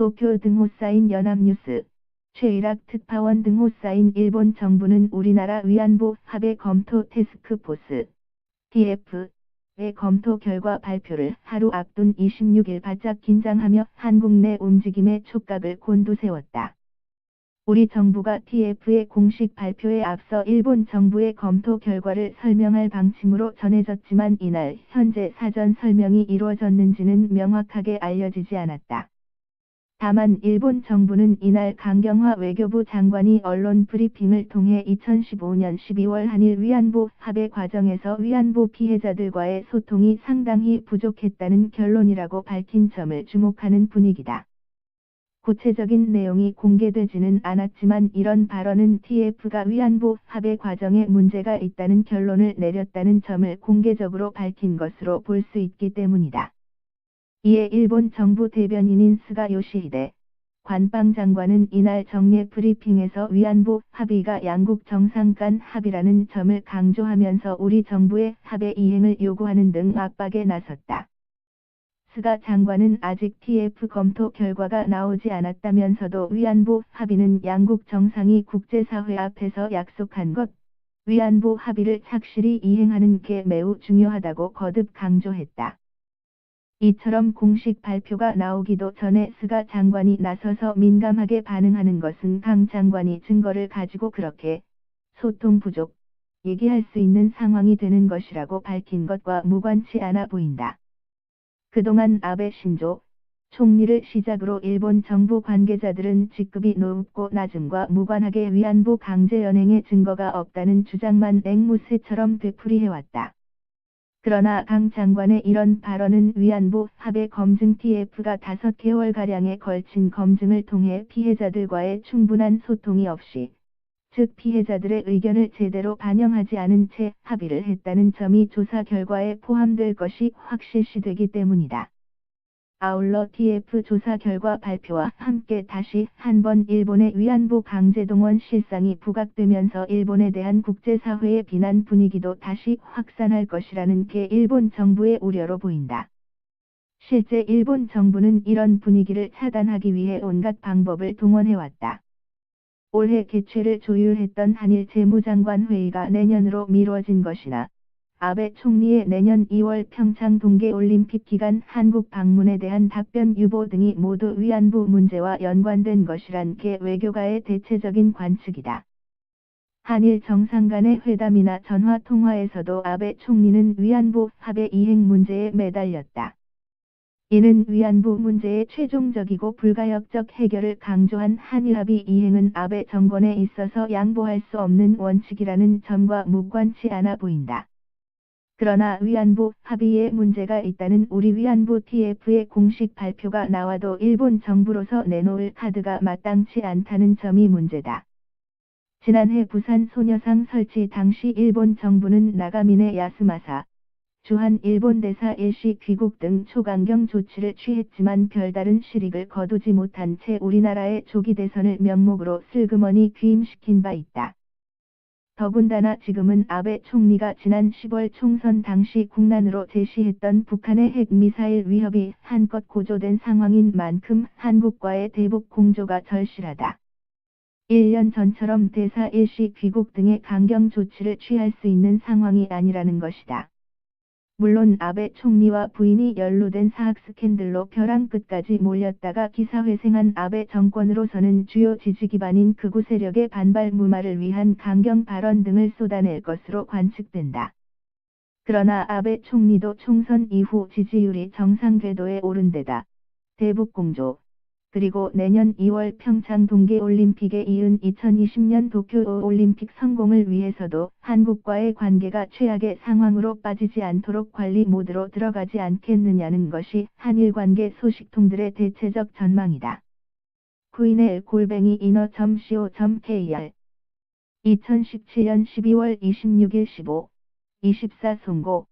도쿄 등호 쌓인 연합뉴스, 최일학 특파원 등호 쌓인 일본 정부는 우리나라 위안부 합의 검토 테스크포스, TF의 검토 결과 발표를 하루 앞둔 26일 바짝 긴장하며 한국 내 움직임에 촉각을 곤두세웠다. 우리 정부가 TF의 공식 발표에 앞서 일본 정부의 검토 결과를 설명할 방침으로 전해졌지만 이날 현재 사전 설명이 이루어졌는지는 명확하게 알려지지 않았다. 다만 일본 정부는 이날 강경화 외교부 장관이 언론 브리핑을 통해 2015년 12월 한일 위안부 합의 과정에서 위안부 피해자들과의 소통이 상당히 부족했다는 결론이라고 밝힌 점을 주목하는 분위기다. 구체적인 내용이 공개되지는 않았지만 이런 발언은 TF가 위안부 합의 과정에 문제가 있다는 결론을 내렸다는 점을 공개적으로 밝힌 것으로 볼 수 있기 때문이다. 이에 일본 정부 대변인인 스가 요시히데 관방 장관은 이날 정례 브리핑에서 위안부 합의가 양국 정상 간 합의라는 점을 강조하면서 우리 정부의 합의 이행을 요구하는 등 압박에 나섰다. 스가 장관은 아직 TF 검토 결과가 나오지 않았다면서도 위안부 합의는 양국 정상이 국제사회 앞에서 약속한 것, 위안부 합의를 착실히 이행하는 게 매우 중요하다고 거듭 강조했다. 이처럼 공식 발표가 나오기도 전에 스가 장관이 나서서 민감하게 반응하는 것은 강 장관이 증거를 가지고 그렇게 소통 부족, 얘기할 수 있는 상황이 되는 것이라고 밝힌 것과 무관치 않아 보인다. 그동안 아베 신조 총리를 시작으로 일본 정부 관계자들은 직급이 높고 낮음과 무관하게 위안부 강제 연행의 증거가 없다는 주장만 앵무새처럼 되풀이해왔다. 그러나 강 장관의 이런 발언은 위안부 합의 검증 TF가 5개월가량에 걸친 검증을 통해 피해자들과의 충분한 소통이 없이 즉 피해자들의 의견을 제대로 반영하지 않은 채 합의를 했다는 점이 조사 결과에 포함될 것이 확실시되기 때문이다. 아울러 TF 조사 결과 발표와 함께 다시 한번 일본의 위안부 강제동원 실상이 부각되면서 일본에 대한 국제사회의 비난 분위기도 다시 확산할 것이라는 게 일본 정부의 우려로 보인다. 실제 일본 정부는 이런 분위기를 차단하기 위해 온갖 방법을 동원해왔다. 올해 개최를 조율했던 한일 재무장관 회의가 내년으로 미뤄진 것이나 아베 총리의 내년 2월 평창 동계올림픽 기간 한국 방문에 대한 답변 유보 등이 모두 위안부 문제와 연관된 것이란 게 외교가의 대체적인 관측이다. 한일 정상 간의 회담이나 전화 통화에서도 아베 총리는 위안부 합의 이행 문제에 매달렸다. 이는 위안부 문제의 최종적이고 불가역적 해결을 강조한 한일합의 이행은 아베 정권에 있어서 양보할 수 없는 원칙이라는 점과 무관치 않아 보인다. 그러나 위안부 합의에 문제가 있다는 우리 위안부 TF의 공식 발표가 나와도 일본 정부로서 내놓을 카드가 마땅치 않다는 점이 문제다. 지난해 부산 소녀상 설치 당시 일본 정부는 나가민의 야스마사, 주한 일본 대사 일시 귀국 등 초강경 조치를 취했지만 별다른 실익을 거두지 못한 채 우리나라의 조기 대선을 명목으로 슬그머니 귀임시킨 바 있다. 더군다나 지금은 아베 총리가 지난 10월 총선 당시 국난으로 제시했던 북한의 핵미사일 위협이 한껏 고조된 상황인 만큼 한국과의 대북 공조가 절실하다. 1년 전처럼 대사 일시 귀국 등의 강경 조치를 취할 수 있는 상황이 아니라는 것이다. 물론 아베 총리와 부인이 연루된 사학 스캔들로 벼랑 끝까지 몰렸다가 기사회생한 아베 정권으로서는 주요 지지 기반인 극우 세력의 반발 무마를 위한 강경 발언 등을 쏟아낼 것으로 관측된다. 그러나 아베 총리도 총선 이후 지지율이 정상 궤도에 오른 데다 대북 공조, 그리고 내년 2월 평창 동계올림픽에 이은 2020년 도쿄 올림픽 성공을 위해서도 한국과의 관계가 최악의 상황으로 빠지지 않도록 관리 모드로 들어가지 않겠느냐는 것이 한일 관계 소식통들의 대체적 전망이다. 구인의 골뱅이 인어.co.kr 2017년 12월 26일 15, 24 송고